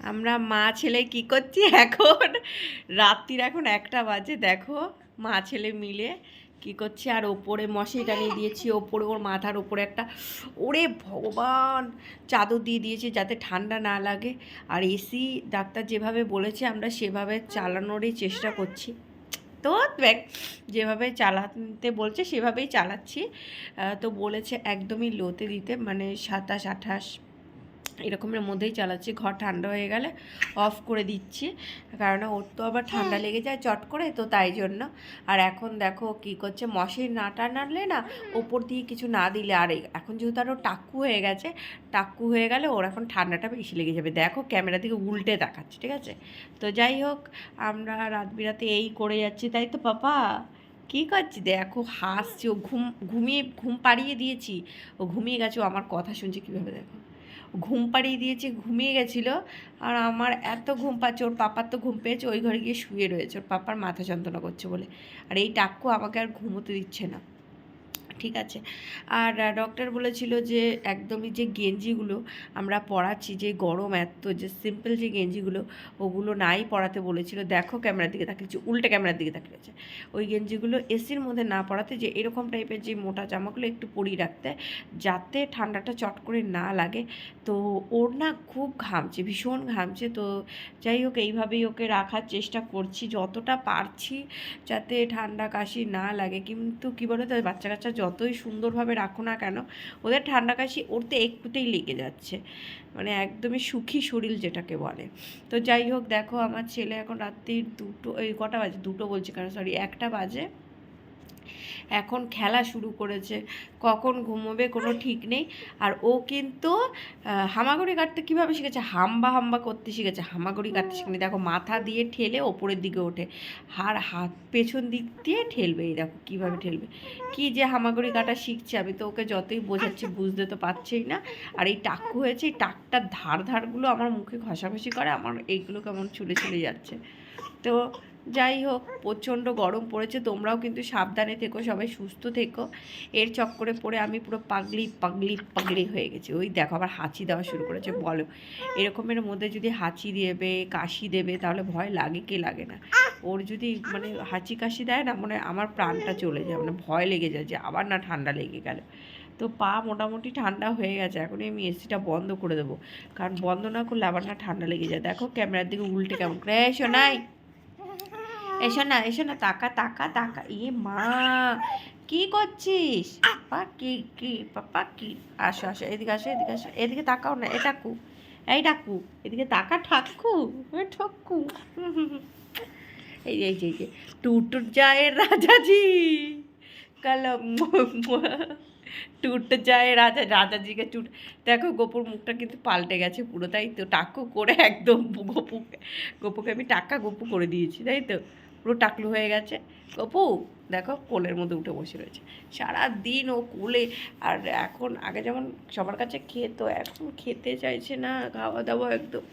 আমরা মা, ছেলে কি করছি এখন? রাত্রির এখন একটা বাজে, দেখো। মা, ছেলে মিলে কি করছি? আর ওপরে মশারি টানিয়ে দিয়েছি, ওপরে ওর মাথার ওপরে একটা ওরে ভগবান! চাদর দিয়ে দিয়েছি যাতে ঠান্ডা না লাগে। আর এসি ডাক্তার যেভাবে বলেছে, আমরা সেভাবে চালানোরই চেষ্টা করছি। তো দেখ, যেভাবে চালাতে বলছে, সেভাবেই চালাচ্ছি। তো বলেছে একদমই লোতে দিতে মানে সাতাশ, আঠাশ এরকমের মধ্যেই চালাচ্ছি ঘর ঠান্ডা হয়ে গেলে অফ করে দিচ্ছি। কারণ ওর তো আবার ঠান্ডা লেগে যায় চট করে তো তাই জন্য। আর এখন দেখো কি করছে মশারি না টানালে না ওপর দিয়ে কিছু না দিলে আর এখন যেহেতু আরও টাক্কু হয়ে গেছে টাক্কু হয়ে গেলে ওর এখন ঠান্ডাটা বেশি লেগে যাবে। দেখো ক্যামেরা থেকে উল্টে দেখাচ্ছে ঠিক আছে? তো যাই হোক আমরা রাত বিরাতে এই করে যাচ্ছি তাই তো পাপা? কী করছি? দেখো হাসছি ও ঘুম ঘুমিয়ে ঘুম পাড়িয়ে দিয়েছি। ও ঘুমিয়ে গেছে ও আমার কথা শুনছে কীভাবে দেখো? ঘুম পাড়িয়ে দিয়েছে, ঘুমিয়ে গেছিল। আর আমার এত ঘুম পাচ্ছে, ওর পাপার তো ঘুম পেয়েছে, ওই ঘরে গিয়ে শুয়ে রয়েছে, ওর পাপার মাথা যন্ত্রণা করছে বলে। আর এই টাক্কু আমাকে আর ঘুমোতে দিচ্ছে না। ঠিক আছে? আর ডক্টর বলেছিল যে একদমই যে গেঞ্জিগুলো আমরা পরাচ্ছি, যে গরম এত, যে সিম্পল যে গেঞ্জিগুলো, ওগুলো নাই পরাতে বলেছিল। দেখো ক্যামেরার দিকে তাকিয়েছে উল্টে ক্যামেরার দিকে তাকিয়েছে ওই গেঞ্জিগুলো এসির মধ্যে না পরাতে যে এরকম টাইপের যে মোটা জামাগুলো একটু পরিয়ে রাখতে, যাতে ঠান্ডাটা চট করে না লাগে। তো ওর না খুব ঘামছে, ভীষণ ঘামছে। তো যাই হোক, এইভাবেই ওকে রাখার চেষ্টা করছি, যতটা পারছি, যাতে ঠান্ডা কাশি না লাগে। কিন্তু কী বলো তো বাচ্চা কাচ্চা যতই সুন্দরভাবে রাখো না কেন, ওদের ঠান্ডা কাশি ওরতে একটুতেই লেগে যাচ্ছে। মানে একদমই সুখী শরীর যেটাকে বলে। তো যাই হোক, দেখো আমার ছেলে এখন রাত্রির দুটো, এই কটা বাজে? দুটো বলছি কেন? সরি একটা বাজে। এখন খেলা শুরু করেছে। কখন ঘুমোবে কোনো ঠিক নেই। আর ও কিন্তু হামাগুড়ি কাটতে কীভাবে শিখেছে? হাম্বা হাম্বা করতে শিখেছে। হামাগুড়ি কাটতে শিখেনি। দেখো মাথা দিয়ে ঠেলে ওপরের দিকে ওঠে। আর হাত পেছন দিক দিয়ে ঠেলবে। এই দেখো কীভাবে ঠেলবে। কি যে হামাগুড়ি কাটা শিখছে। আমি তো ওকে যতই বোঝাচ্ছি, বুঝতে তো পারছেই না। আর এই টাক্কু হয়েছে, এই টাকটার ধার ধারগুলো আমার মুখে ঘষাঘষি করে। আমার এইগুলো কেমন চলে চলে যাচ্ছে। তো যাই হোক, প্রচণ্ড গরম পড়েছে, তোমরাও কিন্তু সাবধানে থেকো, সবাই সুস্থ থেকো। এর চক্করে পড়ে আমি পুরো পাগলি পাগলি পাগলি হয়ে গেছি। ওই দেখো, আবার হাঁচি দেওয়া শুরু করেছে, বলো। এরকমের মধ্যে যদি হাঁচি দেবে, কাশি দেবে, তাহলে ভয় লাগে, কে লাগে না? ওর যদি মানে হাঁচি কাশি দেয় না মানে আমার প্রাণটা চলে যায় মানে ভয় লেগে যায় যে আবার না ঠান্ডা লেগে গেল। তো পা মোটামুটি ঠান্ডা হয়ে গেছে এখনই আমি এসিটা বন্ধ করে দেবো। কারণ বন্ধ না করলে আবার না ঠান্ডা লেগে যায়। দেখো, ক্যামেরার দিকে উল্টে কেমন। করে এসো নাই। এসো না এসো না, তাকা তাকা তাকা। ইয়ে মা, কি করছিস? পাপা, কি কি, পাপা, কি? আসো আসো, এদিকে আসো এদিকে আসো, এদিকে তাকাও না এটা কু এই ডাকু, এদিকে তাকা ঠাক্কু এ ঠক্কু এই এই যে যে টুটুর যায় রাজাজি কলম টুট যায় রাজা, রাজাজিকে টুট দেখো গোপুর মুখটা কিন্তু পাল্টে গেছে পুরো, তাই তো টাক্কু করে একদম গপু গোপুকে আমি টাক্কা গপু করে দিয়েছি, তাই তো? পুরো টাকলু হয়ে গেছে। গপু দেখো কোলের মধ্যে উঠে বসে রয়েছে। সারা দিন ও কোলে। আর এখন আগে যেমন সবার কাছে খেত, এখন খেতে চাইছে না খাওয়া দাওয়া একদম।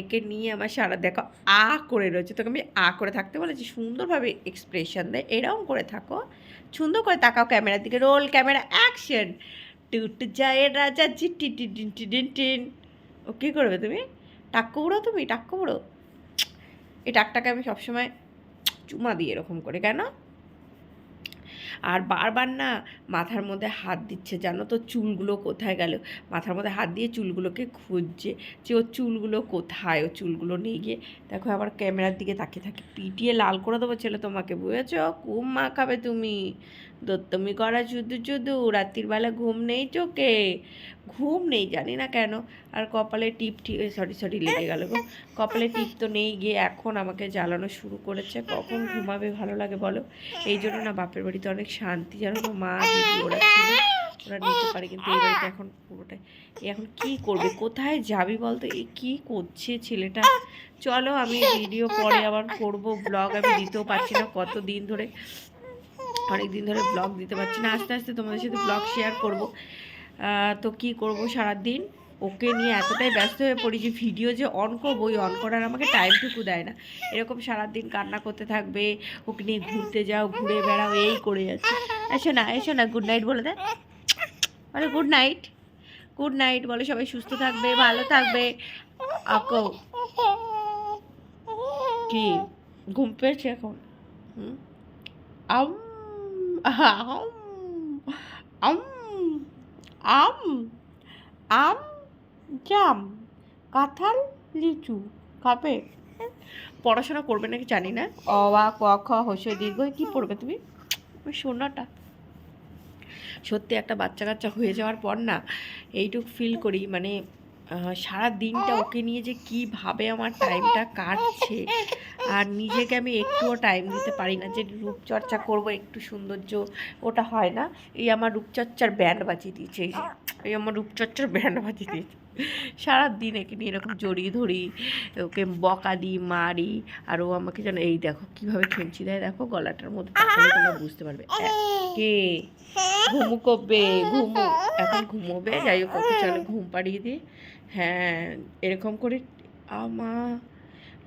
একে নিয়ে আমার সারা, দেখো আ করে রয়েছে। তোকে আমি আ করে থাকতে বলেছি, সুন্দরভাবে এক্সপ্রেশন দেয় এরকম করে থাকো। সুন্দর করে তাকাও ক্যামেরার দিকে। রোল ক্যামেরা অ্যাকশন টুট যায় রাজা জি টি টি টিন। টি টিন টিন ও কী করবে তুমি? টাক্কু উড়ো তুমি? টাক্কু উড়ো এই টাকটাকে আমি সবসময় চুমা দিই এরকম করে, কেন? আর বারবার না মাথার মধ্যে হাত দিচ্ছে, জানো তো চুলগুলো কোথায় গেল? মাথার মধ্যে হাত দিয়ে চুলগুলোকে খুঁজছে যে ওর চুলগুলো কোথায়? ও চুলগুলো নিয়ে গিয়ে দেখো আবার ক্যামেরার দিকে তাকিয়ে থাকে। পিটিয়ে লাল করে দেবো ছেলে তোমাকে, বুঝেছ? কুম মা খাবে তুমি। দত্তমি করা শুধু শুধু, রাত্রির বেলা ঘুম নেই চোখে। ঘুম নেই, জানি না কেন। আর কপালে টিপ টিপ সরি সরি লেগে গেল গো। কপালে টিপ তো নেই গিয়ে এখন আমাকে জ্বালানো শুরু করেছে। কখন ঘুমাবে ভালো লাগে বলো? এই জন্য না বাপের বাড়িতে অনেক শান্তি, জানো তো, মা, দিদি, ওরা ছিল। ওরা নিতে পারে কিন্তু এই বাড়িতে এখন পুরোটাই। এখন কি করবে? কোথায় যাবি বলতো? এই কি করছে ছেলেটা? চলো আমি ভিডিও পরে আবার করব ব্লগ আমি দিতেও পারছি না কত দিন ধরে। অনেক দিন ধরে ব্লগ দিতে পারছি না। আস্তে আস্তে তোমাদের সাথে ব্লগ শেয়ার করব। তো কি করব সারা দিন ওকে নিয়ে এতটাই ব্যস্ত হয়ে পড়ি যে ভিডিও যে অন করব, ওই অন করার আমাকে টাইমটুকু দেয় না। এরকম সারাদিন কান্না করতে থাকবে, ওকে নিয়ে ঘুরতে যাও, ঘুরে বেড়াও, এই করে যাচ্ছে। এসো না এসো না গুড নাইট বলে দে আরে গুড নাইট গুড নাইট বলে সবাই সুস্থ থাকবে, ভালো থাকবে। আকো। কি? ঘুম পেয়েছে এখন? হুম? আম আম আম আম জাম কাঁঠাল লিচু খাবে পড়াশোনা করবে নাকি জানি না অ আ ক খ হসে দীর্ঘ কি পড়বে তুমি ওই সোনাটা সত্যি একটা বাচ্চা কাচ্চা হয়ে যাওয়ার পর না এইটুকু ফিল করি মানে সারা দিনটা ওকে নিয়ে যে কীভাবে আমার টাইমটা কাটছে। আর নিজেকে আমি একটুও টাইম দিতে পারি না যে রূপচর্চা করব, একটু সৌন্দর্য, ওটা হয় না। এই আমার রূপচর্চার ব্যান্ড বাজিয়ে দিয়েছে, এই আমার রূপচর্চার ব্যান্ড বাজিয়ে দিয়েছে। সারা দিন একে নিয়ে এরকম জড়িয়ে ধরি, ওকে বকা দিই, মারি, আর ও আমাকে যেন, এই দেখো কীভাবে খেলছি দেয় দেখো গলাটার মধ্যে তোমরা বুঝতে পারবে। কে ঘুমু করবে ঘুমু, এখন ঘুমোবে, যাই হোক, ওকে চলো ঘুম পাড়িয়ে দিই হ্যাঁ এরকম করে আমা,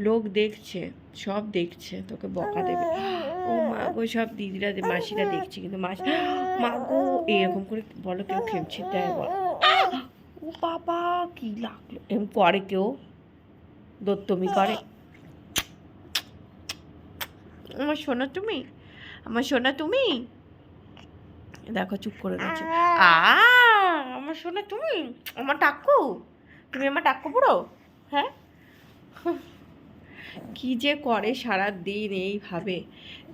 লোক দেখছে, সব দেখছে, তোকে বকা দেবে। ও মা গো, সব দিদিরা, মাসিরা দেখছে, কিন্তু মাসি, মা গো এরকম করে বলো কেউ খেমছে দেয় বল। বাবা কি লাগল? এম করে কেউ দত্তমি করে। আমার সোনা তুমি? আমার সোনা তুমি? দেখো চুপ করে গেছো আ আমার সোনা তুমি? আমার টাক্কু তুমি আমার টাক্কু পুরো হ্যাঁ? কি যে করে সারা দিন এইভাবে?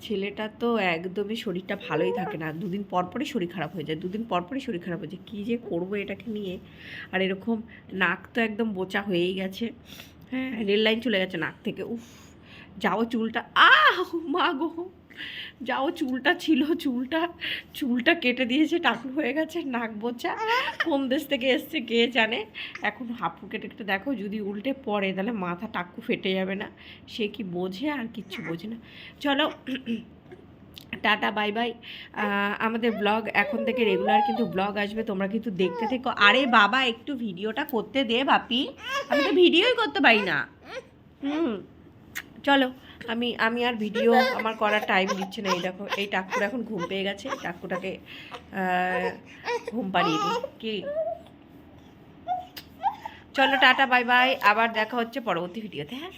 ছেলেটা তো একদমই শরীরটা ভালোই থাকে না। দুদিন পরপরই শরীর খারাপ হয়ে যায়। দুদিন পরপরই শরীর খারাপ হয়ে যায়। কী যে করব এটাকে নিয়ে? আর এরকম নাক তো একদম বোচা হয়েই গেছে। হ্যাঁ রেল লাইন চলে গেছে নাক থেকে। উফ। যাও চুলটা, আহ, মা গো। যাও চুলটা ছিল, চুলটা চুলটা কেটে দিয়েছে টাকু হয়ে গেছে, নাক বোচা। কোন দেশ থেকে এসছে, কে জানে? এখন হাঁপু কেটে কেটে দেখো, যদি উল্টে পড়ে, তাহলে মাথা টাকু ফেটে যাবে না। সে কি বোঝে আর কিচ্ছু বোঝে না। চলো, টাটা, বাই বাই। আমাদের ব্লগ এখন থেকে রেগুলার কিন্তু ব্লগ আসবে, তোমরা কিন্তু দেখতে থেকো। আরে বাবা, একটু ভিডিওটা করতে দে বাপি আমি তো ভিডিওই করতে পারি না। হুম। চলো, আমি আমি আর ভিডিও আমার করার টাইম দিচ্ছে না। এই দেখো, এই টাকুটা এখন ঘুম পেয়ে গেছে টাকুটাকে ঘুম পাড়িয়ে দিই। কি? চলো, টাটা বাই বাই আবার দেখা হচ্ছে পরবর্তী ভিডিওতে হ্যাঁ?